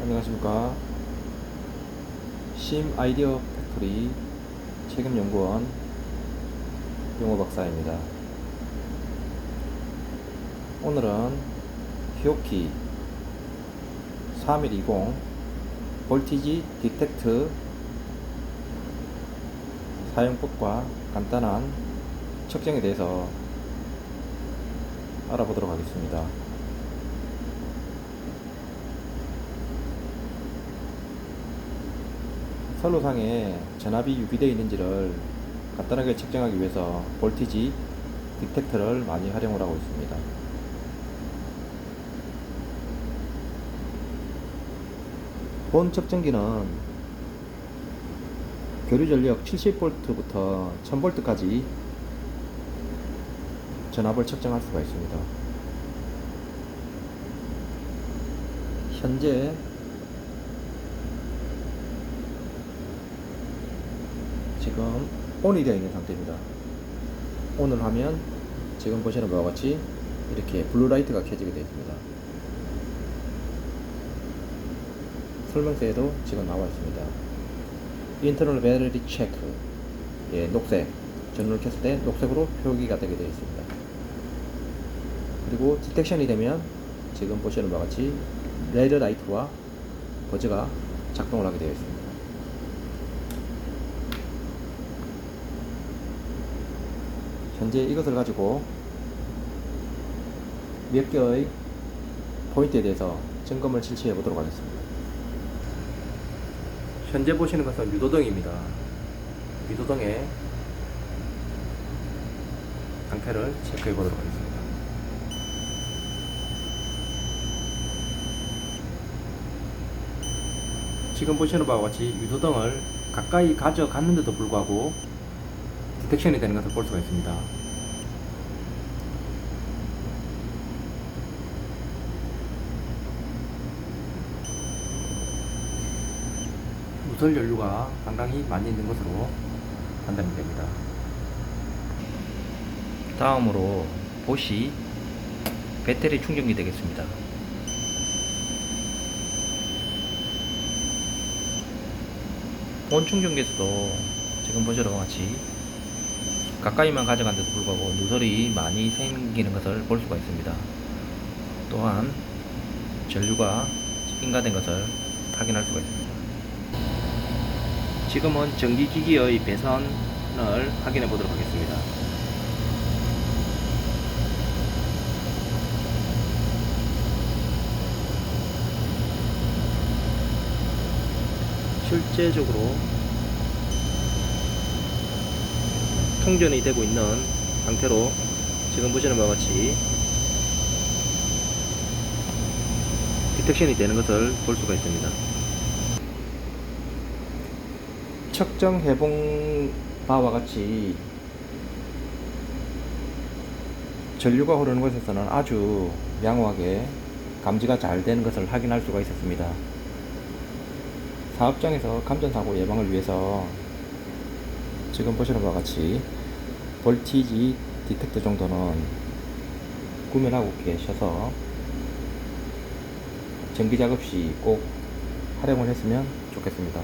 안녕하십니까 심 아이디어 팩토리 책임연구원 용호 박사입니다 오늘은 히오키 3120 볼티지 디텍트 사용법과 간단한 측정에 대해서 알아보도록 하겠습니다. 선로상에 전압이 유비되어 있는지를 간단하게 측정하기 위해서 볼티지 디텍터를 많이 활용을 하고 있습니다. 본 측정기는 교류 전력 70V부터 1000V까지 전압을 측정할 수가 있습니다. 현재 지금 ON이 되어 있는 상태입니다. ON을 하면 지금 보시는 바와 같이 이렇게 블루라이트가 켜지게 되어 있습니다. 설명서에도 지금 나와 있습니다. 인터널 배터리 체크 예, 녹색 전원을 켰을 때 녹색으로 표기가 되게 되어 있습니다. 그리고 디텍션이 되면 지금 보시는 바와 같이 레드 라이트와 버즈가 작동을 하게 되어 있습니다. 현재 이것을 가지고 몇 개의 포인트에 대해서 점검을 실시해 보도록 하겠습니다. 현재 보시는 것은 유도등입니다. 유도등의 상태를 체크해 보도록 하겠습니다. 지금 보시는 바와 같이 유도등을 가까이 가져갔는데도 불구하고 디텍션이 되는 것을 볼 수가 있습니다. 무설 연료가 상당히 많이 있는 것으로 판단이 됩니다. 다음으로 보시 배터리 충전기 되겠습니다. 본 충전기에서도 지금 보시는 것 같이 가까이만 가져간데도 불구하고 누설이 많이 생기는 것을 볼 수가 있습니다. 또한 전류가 인가된 것을 확인할 수가 있습니다. 지금은 전기기기의 배선을 확인해 보도록 하겠습니다. 실제적으로 통전이 되고 있는 상태로 지금 보시는 바와 같이 디텍션이 되는 것을 볼 수가 있습니다. 측정해 본 바와 같이 전류가 흐르는 곳에서는 아주 양호하게 감지가 잘 되는 것을 확인할 수가 있었습니다. 사업장에서 감전사고 예방을 위해서 지금 보시는 바와 같이 볼티지 디텍터 정도는 구매하고 계셔서 전기 작업 시 꼭 활용을 했으면 좋겠습니다.